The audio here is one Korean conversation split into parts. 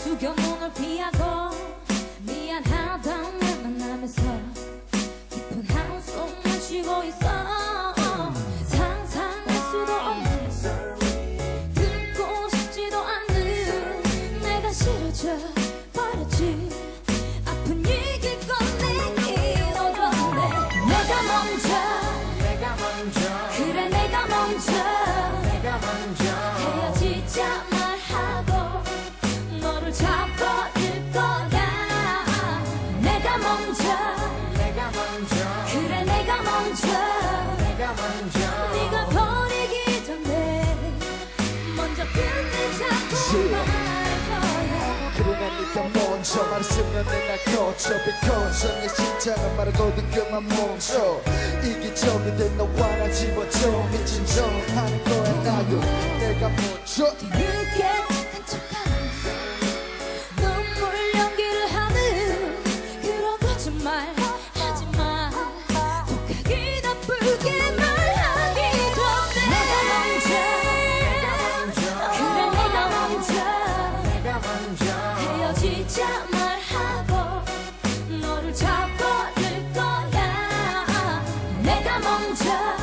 숙여 눈을 피하고 미안하다 날 만나면서 먼저 내가 먼저 네가 먼저 말했으면 내가 거쳐. 비커져 내 심장은 마르거든 그만 멈춰. 이기 전에 된 너와 나 집어줘. 미친 척 하는 거야 나도. 내가 먼저 내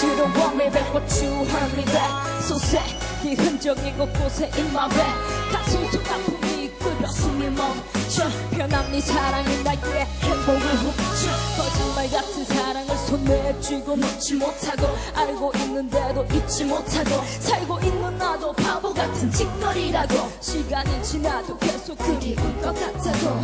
나잖아 사실은 want me back what you want me back 소세 네 흔적이 곳곳에 in my back 가슴 속 아픔이 이끌어 숨이 멈춰. 변한 네 사랑이 나의 행복을 훔쳐. 거짓말 같은 사랑을 손에 쥐고 놓지 못하고 알고 있는데도 잊지 못하고 살고 있는 나도 바보 같은 짓거리라고. 시간이 지나도 계속 그리울 것 같아도